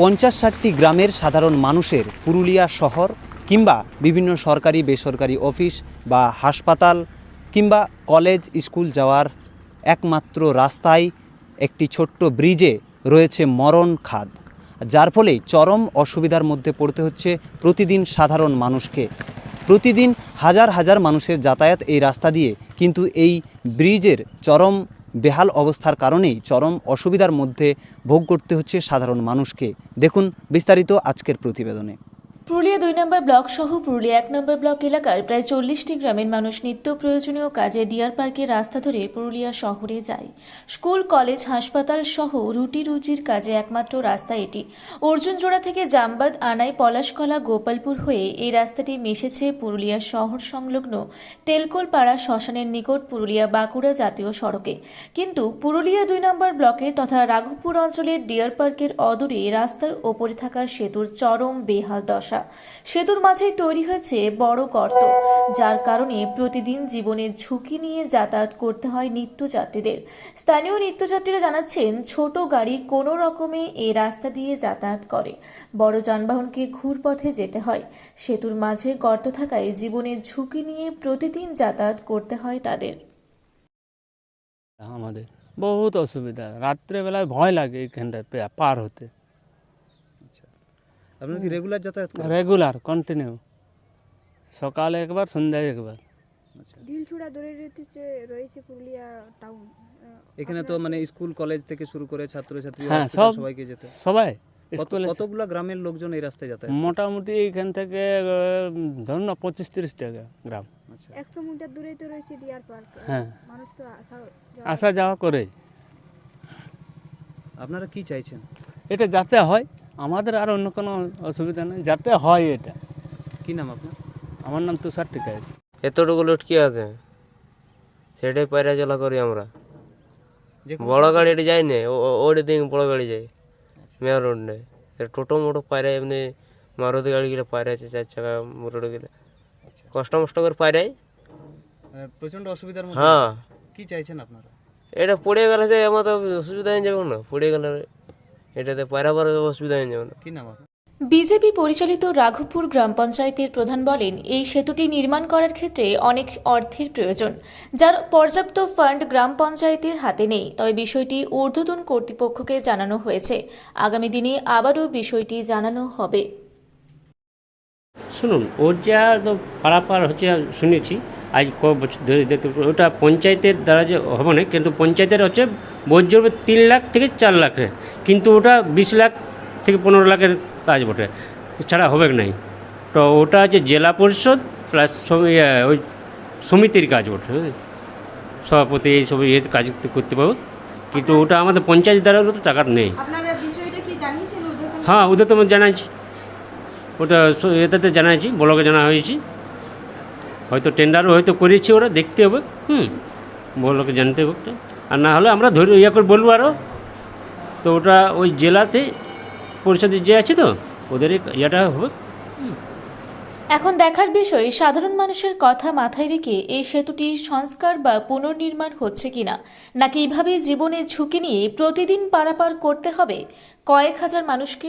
পঞ্চাশ ষাটটি গ্রামের সাধারণ মানুষের পুরুলিয়া শহর কিংবা বিভিন্ন সরকারি, বেসরকারি অফিস বা হাসপাতাল কিংবা কলেজ, স্কুল যাওয়ার একমাত্র রাস্তায় একটি ছোট্ট ব্রিজে রয়েছে মরণ খাদ, যার ফলে চরম অসুবিধার মধ্যে পড়তে হচ্ছে প্রতিদিন সাধারণ মানুষকে। প্রতিদিন হাজার হাজার মানুষের যাতায়াত এই রাস্তা দিয়ে, কিন্তু এই ব্রিজের চরম বেহাল অবস্থার কারণেই চরম অসুবিধার মধ্যে ভোগ করতে হচ্ছে সাধারণ মানুষকে। দেখুন বিস্তারিত আজকের প্রতিবেদনে। পুরুলিয়া দুই নম্বর ব্লক সহ পুরুলিয়া এক নম্বর ব্লক এলাকার প্রায় চল্লিশটি গ্রামের মানুষ নিত্য প্রয়োজনীয় কাজে ডিয়ার পার্কের রাস্তা ধরে পুরুলিয়া শহরে যায়। স্কুল, কলেজ, হাসপাতাল সহ রুটি রুজির কাজে একমাত্র রাস্তা এটি। অর্জুনজোড়া থেকে জামবাদ, আনাই, পলাশকলা, গোপালপুর হয়ে এই রাস্তাটি মিশেছে পুরুলিয়া শহর সংলগ্ন তেলকোলপাড়া শ্মশানের নিকট পুরুলিয়া বাঁকুড়া জাতীয় সড়কে। কিন্তু পুরুলিয়া দুই নম্বর ব্লকে তথা রাঘবপুর অঞ্চলের ডিয়ার পার্কের অদূরে রাস্তার ওপরে থাকা সেতুর চরম বেহাল দশা। সেতুর মাঝে তৈরি হয়েছে বড় গর্ত, যার কারণে প্রতিদিন জীবনের ঝুঁকি নিয়ে যাতায়াত করতে হয় নিত্যযাত্রীদের। স্থানীয় নিত্যযাত্রীরা জানাচ্ছেন, ছোট গাড়ি কোনো রকমে এই রাস্তা দিয়ে যাতায়াত করে। বড় যানবাহনকে ঘুরপথে যেতে হয়। সেতুর মাঝে গর্ত থাকায় জীবনের ঝুঁকি নিয়ে প্রতিদিন যাতায়াত করতে হয় তাদের। আমাদের বহুত অসুবিধা। রাত্রেবেলায় ভয় লাগে এইখানটায় পার হতে। আপনারা কি রেগুলার যাতায়াত রেগুলার কন্টিনিউ সকালে একবার সন্ধ্যায় একবার। ঢিলছুড়া দূরে রয়েছে রয়েছে পুরুলিয়া টাউন এখানে তো মানে স্কুল কলেজ থেকে শুরু করে ছাত্রছাত্রী হ্যাঁ, সব- সবাইকে যেতে। সবাই কত- স্কুলে গ্রামের লোকজন এই রাস্তায় যাতায়াত মোটামুটি এইখান থেকে ধরুন না পঁচিশ তিরিশ টাকা গ্রাম। আচ্ছা। একশো মিটার দূরেই তো রয়েছে ডিয়ার পার্ক হ্যাঁ। মানুষ তো আসা যাওয়া করে আপনারা কি চাইছেন? এটা যাতে হয় আমাদের আর অন্য কোনো অসুবিধা নেই যাতে হয় এটা। কি নাম আপনার? আমার নাম তুষার টিকাই এতটুকু লটকি আছে? সেটাই পায়রা চলা করি আমরা। বড় গাড়ি এটি যাই না ওটি দিন বড় গাড়ি যাই মেয়ার রোড নেই। টোটো মোটো পায়রা এমনি মারুতি গাড়ি গেলে পায়রা আছে চার চাকা মোটর গেলে। কষ্ট মষ্ট করে পায়রাই। মানে প্রচণ্ড অসুবিধার মধ্যে হ্যাঁ। কি চাইছেন আপনারা? এটা পড়ে গেলে যে আমার তো অসুবিধা হয়ে যাবে না? পড়ে গেলে এটাতে পায়রা পারে অসুবিধা হয়ে যাবে না। কি নাম বিজেপি পরিচালিত রাঘবপুর গ্রাম পঞ্চায়েতের প্রধান বলেন এই সেতুটি নির্মাণ করার ক্ষেত্রে অনেক অর্থের প্রয়োজন যার পর্যাপ্ত ফান্ড গ্রাম পঞ্চায়েতের হাতে নেই। তবে বিষয়টি ঊর্ধ্বতন কর্তৃপক্ষকে জানানো হয়েছে। আগামী দিনে আবারও বিষয়টি জানানো হবে। শুনুন ওর যা তো পারাপার হচ্ছে শুনেছি। আজ ক বছর ধরে দেখতে ওটা পঞ্চায়েতের দ্বারা যে হবে না কিন্তু পঞ্চায়েতের হচ্ছে বর্জ্য হবে তিন লাখ থেকে চার লাখের কিন্তু ওটা বিশ লাখ থেকে পনেরো লাখের কাজ বটে ছাড়া হবে নাই? তো ওটা আছে জেলা পরিষদ প্লাস ওই সমিতির কাজ বটে? সভাপতি এই সব ইয়ে কাজ করতে পারব কিন্তু ওটা আমাদের পঞ্চায়েত দ্বারা তো টাকা নেই। হ্যাঁ ওদের তো জানাইছি। ওটা এটাতে জানাইছি ব্লকে জানা হয়েছি। হয়তো টেন্ডারও হয়তো করেছি ওরা, দেখতে হবে। হুম ব্লকে জানতে হবে। আর না হলে আমরা ধরে ইয়ে করে বলব আরও তো ওটা ওই জেলাতে পরিষদের যে আছে তো, ওদের ইয়েটা হবে। এখন দেখার বিষয়, সাধারণ মানুষের কথা মাথায় রেখে এই সেতুটি সংস্কার বা পুনর্নির্মাণ হচ্ছে কিনা? নাকি এইভাবে জীবনের ঝুঁকি নিয়ে প্রতিদিন পারাপার করতে হবে? কয়েক হাজার মানুষকে